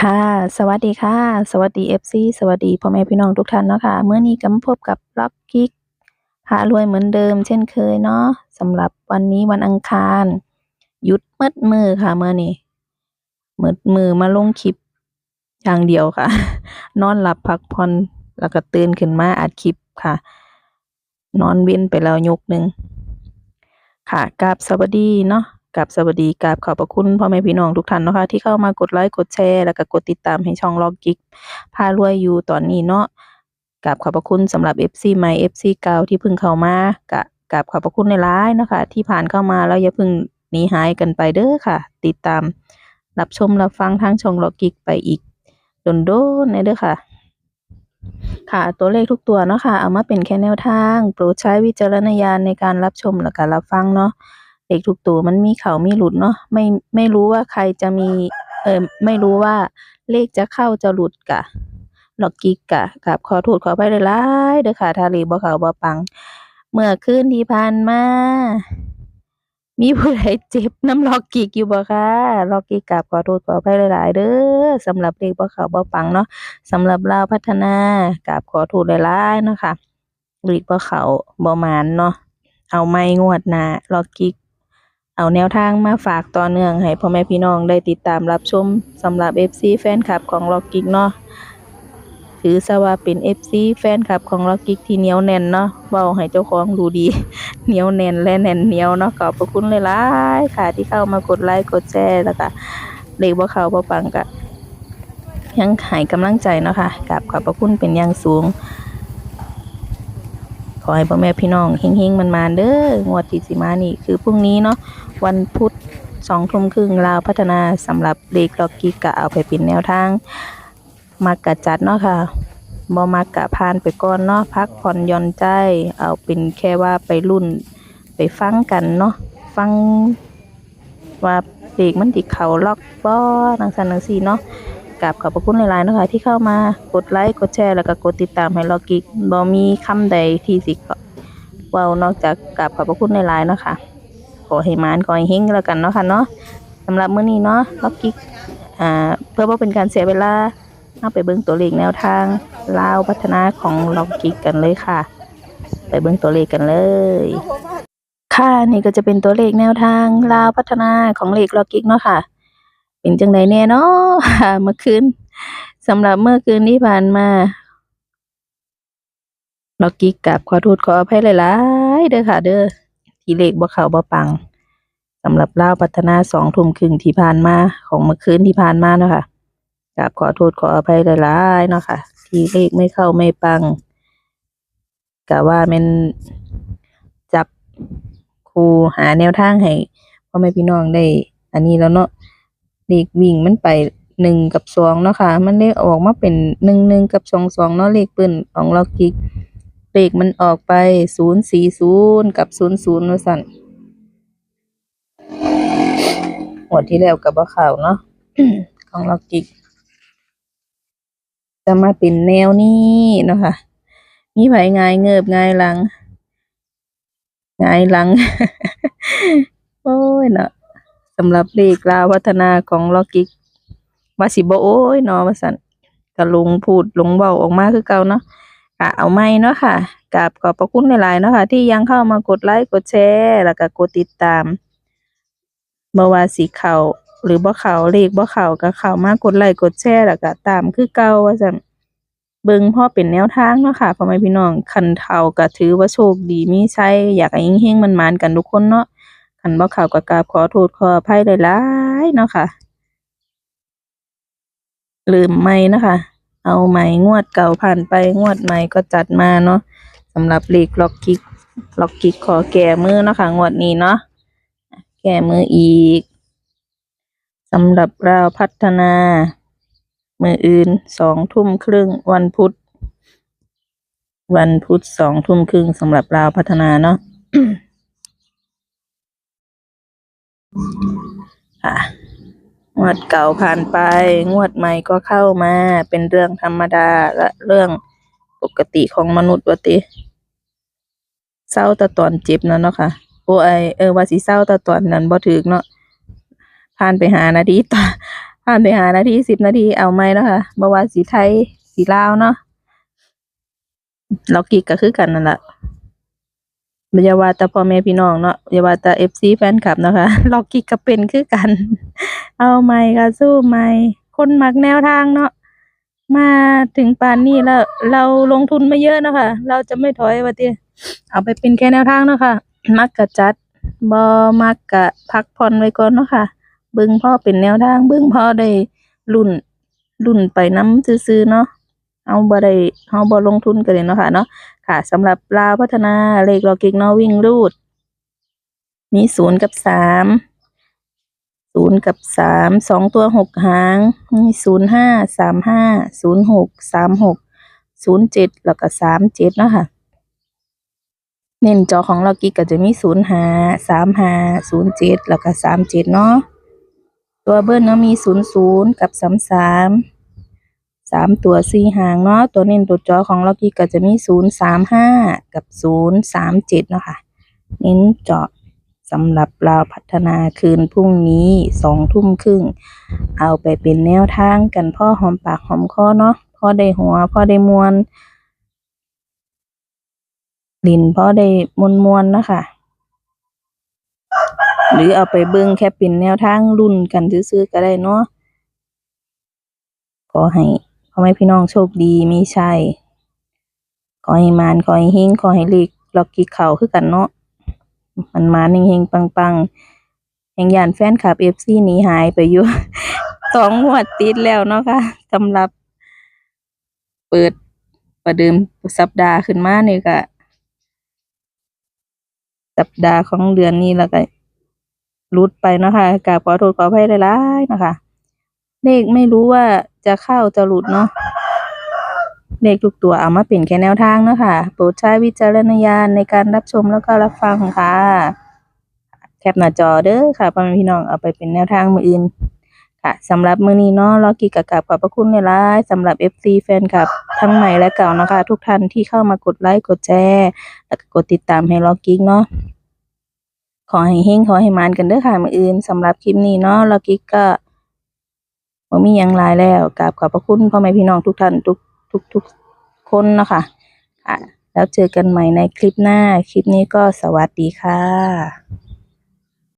ค่ะ สวัสดีค่ะ สวัสดี FC สวัสดีพ่อแม่พี่น้องทุกท่านเนาะค่ะเมื้อนี้ก็มาพบกับล็อกกิ๊กพารวยเหมือนเดิม เช่นเคยเนาะสำหรับวันนี้วันอังคาร หยุดมืดมือค่ะเมื้อนี้มืดมือมาลงคลิปอย่างเดียวค่ะ นอนหลับพักผ่อนแล้วก็ตื่นขึ้นมาอัดคลิปค่ะ นอนเว้นไปแล้วยกหนึ่งค่ะกราบสวัสดีเนาะ กราบสวัสดีกราบขอบพระคุณพ่อแม่พี่น้องทุกท่านนะคะที่เข้ามากดไลค์กดแชร์แล้วก็กดติดตามให้ช่องล็อกกิ๊กพารวยอยู่ตอนนี้เนาะกราบขอบพระคุณสำหรับ FC ใหม่ FC เก่าที่เพิ่งเข้ามากะกราบขอบพระคุณในหลายเนาะค่ะที่ผ่านเข้ามาแล้วอย่าเพิ่งหนีหายกันไปเด้อค่ะ ติดตามรับชมรับฟังทางช่องล็อกกิ๊กไปอีกโดนๆเลยเด้อค่ะ ค่ะตัวเลขทุกตัวเนาะค่ะเอามาเป็นแค่แนวทาง โปรดใช้วิจารณญาณในการรับชมและการรับฟังเนาะ เลขทุกตัวมันมีเขามีหลุดเนาะไม่ไม่รู้ว่าใครจะมีเออไม่รู้ว่าเลขจะเข้าจะหลุดกะลอกกิกกะกับขอโทษขออภัยหลายๆเด้อค่ะถ้าเลขบ่เขาบ่ปัง เมื่อคืนที่ผ่านมามีผู้ใดเจ็บน้ำลอกกิกอยู่บ่คะลอกกิกกับขอโทษขออภัยหลาย ๆ เด้อสำหรับเลขบ่เขาบ่ปังเนาะสำหรับลาพัฒนากราบขอโทษหลายๆเนาะค่ะหลีกบ่เขาบ่หมานเนาะเอาไม่งวดหน้าลอกกิก เอาแนวทางมาฝากต่อเนื่องให้พ่อแม่พี่น้องได้ติดตามรับชมสำหรับ FC แฟนคลับของล็อกกิกเนาะถือซะว่าเป็น FC แฟนคลับของล็อกกิกที่เหนียวแน่นเนาะเว้าให้เจ้าของรู้ดี เหนียวแน่นและแน่นเหนียวเนาะขอบพระคุณหลายๆค่ะที่เข้ามากดไลค์กดแชร์แล้วก็เลขบ่เข้าบ่ปังก็ยังให้กำลังใจเนาะค่ะกับขอบพระคุณเป็นอย่างสูง ขอให้พ่อแม่พี่น้องเฮงๆมันมาเด้องวดที่สิมานี่คือพรุ่งนี้เนาะวันพุธสองทุ่มครึ่งลาวพัฒนาสำหรับเลขล็อกกิกกะเอาไปเป็นแนวทางมักะจัดเนาะค่ะบ่มักะพานไปก่อนเนาะพักผ่อนย่อนใจ เอาเป็นแค่ว่าไปรุ่นไปฟังกันเนาะฟังว่าเลขมันสิเขาล็อกบ่จังซั่นจังซี่เนาะ กับขอบพระคุณหลายๆนะคะ ที่เข้ามากดไลค์กดแชร์แล้วก็กดติดตามให้ล็อกกิกบ่มีคำใดที่สิเว้านอกจากกับขอบพระคุณหลายๆนะคะขอให้มานขอให้เฮงแล้วกันเนาะค่ะเนาะสำหรับมื้อนี้เนาะล็อกกิกอ่าเพื่อบ่าเป็นการเสียเวลาเอาไปเบิ่งตัวเลขแนวทางลาวพัฒนาของล็อกกิกกันเลยค่ะ ไปเบิ่งตัวเลขกันเลยค่ะนี่ก็จะเป็นตัวเลขแนวทางลาวพัฒนาของเลขล็อกกิกเนาะค่ะ เป็นจังไดแน่เนาะเมื่อคืนสำหรับเมื่อคืนที่ผ่านมาล็อกกิกกับขอโทษขออภัยหลายๆเด้อค่ะ เด้อที่เลขบ่เข้าบ่ปังสำหรับเล่าพัฒนาสองทุ่มครึ่งที่ผ่านมาของเมื่อคืนที่ผ่านมาเนาะค่ะกับขอโทษขออภัยหลายๆเนาะค่ะ ที่เลขไม่เข้าไม่ปังกะว่ามันจับครูหาแนวทางให้พ่อแม่พี่น้องได้ อันนี้แล้วเนาะ เลขวิ่งมันไปหนึ่งกับสองเนาะค่ะ มันเลขออกมาเป็นหนึ่งหนึ่งกับสองสองเนาะเลขปิ้นของล็อกกิกเลขมันออกไปศูนย์สี่ศูนย์กับศูนย์ศูนย์ว่าสั่นหมดที่แล้วกับบ่ข่าวเนาะของล็อกกิกจะมาเป็นแนวนี้เนาะค่ะ มีไผงายเงิบงายหลังงายหลัง โอ้ยเนาะ สำหรับเลขลาวัฒนาของล็อกกิกว่าสิบโอ้ยเนาะว่าซั่นก็ลงพูดลงเว้าออกมาคือเก่าเนาะก็เอาใหม่เนาะค่ะกราบขอบพระคุณหลายๆเนาะค่ะ ที่ยังเข้ามากดไลค์กดแชร์แล้วก็กดติดตามบ่ว่าสิเขาหรือบ่เขาเลขบ่เขาก็เขามากดไลค์กดแชร์แล้วก็ตามคือเก่าว่าซั่นเบิ่งพ่อเป็นแนวทางเนาะค่ะพ่อแม่พี่น้องคันเข้าก็ถือว่าโชคดีมีใชัยอยากให้เฮงๆมันๆกันทุกคนเนาะ คันบ่เข้าก็กราบขอโทษขออภัยหลายๆเนาะค่ะ ลืมใหม่นะคะ เอาใหม่งวดเก่าผ่านไปงวดใหม่ก็จัดมาเนาะสำหรับเลขล็อกกิกล็อกกิกขอแก้มือเนาะค่ะงวดนี้เนาะแก้มืออีกสำหรับเราพัฒนามืออื่นสองทุ่มครึ่งวันพุธ วันพุธสองทุ่มครึ่งสำหรับเราพัฒนาเนาะ ค่ะ งวดเก่าผ่านไป งวดใหม่ก็เข้ามา เป็นเรื่องธรรมดาและเรื่องปกติของมนุษย์ว่าติเศร้าแต่ตอนเจ็บนั่นเนาะค่ะ โอ้ไอเออว่าสิเศร้าแต่ตอนนั้นบ่ถึกเนาะ ผ่านไปหานาทีตอผ่านไปหานาทีสิบนาทีเอาไหมเนาะค่ะบ่ว่าสีไทยสีลาวเนาะล็อกกิกก็คือกันนั่นแหละ อย่าว่าแต่พ่อแม่พี่น้องเนาะอย่าว่าแต่ FC แฟนคลับนะคะล็อกกิ๊กก็เป็นคือกัน เอาไหมค่ะสู้ไหมคนมักแนวทางเนาะมาถึงป่านนี้แล้ว เราลงทุนมาเยอะเนาะค่ะ เราจะไม่ถอยว่าติเอาไปเป็นแค่แนวทางเนาะค่ะ มักกะจัดบ่มักกะพักผ่อนไว้ก่อนเนาะค่ะเบิ่งพ่อเป็นแนวทางเบิ่งพ่อได้รุ่นรุ่นไปน้ำซื่อๆเนาะ เอาบ่ได้เฮาบ่ลงทุนกันเลยเนาะค่ะเนาะค่ะสำหรับลาวพัฒนาเลขลอกิกเนาะวิ่งรูด มีศูนย์กับสามศูนย์กับสามสองตัวหกหางมีศูนย์ห้าสามห้าศูนย์หกสามหกศูนย์เจ็ดแล้วก็สามเจ็ดเนาะค่ะเน้นจอของเรากิกก็จะมีศูนย์หาสามหาศูนย์เจ็ดแล้วก็สามเจ็ดเนาะตัวเบิ้ลเนาะมีศูนย์ศูนย์กับสามสาม สามตัวสี่หางเนาะตัวเน้นตัวจอของล็อกกี้ก็จะมีศูนย์สามห้ากับศูนย์สามเจ็ดเนาะค่ะเน้นเจาะสำหรับเราพัฒนาคืนพรุ่งนี้สองทุ่มครึ่ง เอาไปเป็นแนวทางกันพ่อหอมปากหอมคอเนาะพ่อได้หัวพ่อได้มวลลินพ่อได้มวลมวลๆเนาะคะหรือเอาไปเบิ่งแค่เป็นแนวทางรุ่นกันซื่อๆก็ได้เนาะขอให้ อแม่พี่น้องโชคดีมีชัยขอให้มานขอให้เฮงขอให้เลขล็อกกี้เข่าคือกันเนาะมันมาเฮงๆปังๆแห่งยานแฟนคลับ FC หนีหายไปอยู่สองงวดติดแล้วเนาะค่ะสำหรับ เปิดประเดิมสัปดาห์ขึ้นมาเนี่ยก็สัปดาห์ของเดือนนี้แล้วก็รุดไปเนาะคะกราบขอโทษขออภัยหลายๆนะคะเลขไม่รู้ว่า จะเข้าจะหลุดเนาะเลขทุกตัวเอามาเป็นแค่แนวทางเนาะค่ะโปรดใช้วิจารณญาณในการรับชมแล้วก็รับฟังค่ะ แคปหน้าจอเด้อค่ะพ่อแม่พี่น้องเอาไปเป็นแนวทางมืออื่นค่ะสำหรับมื้อนี้เนาะเรากีกะกราบขอบพระคุณหลายๆสำหรับ FC แฟนคลับ ทั้งใหม่และเก่านะคะ ทุกท่านที่เข้ามากดไลค์กดแชร์แล้วก็กดติดตามให้เรากิกเนาะขอให้เฮงขอให้มานกันเด้อค่ะมืออื่นสำหรับคลิปนี้เนาะเรากิ๊กก็ บ่มีหยังไลายแล้วกราบขอบพระคุณพ่อแม่พี่น้องทุกท่านทุกทุกทุกคนนะคะค่ะ แล้วเจอกันใหม่ในคลิปหน้า คลิปนี้ก็สวัสดีค่ะ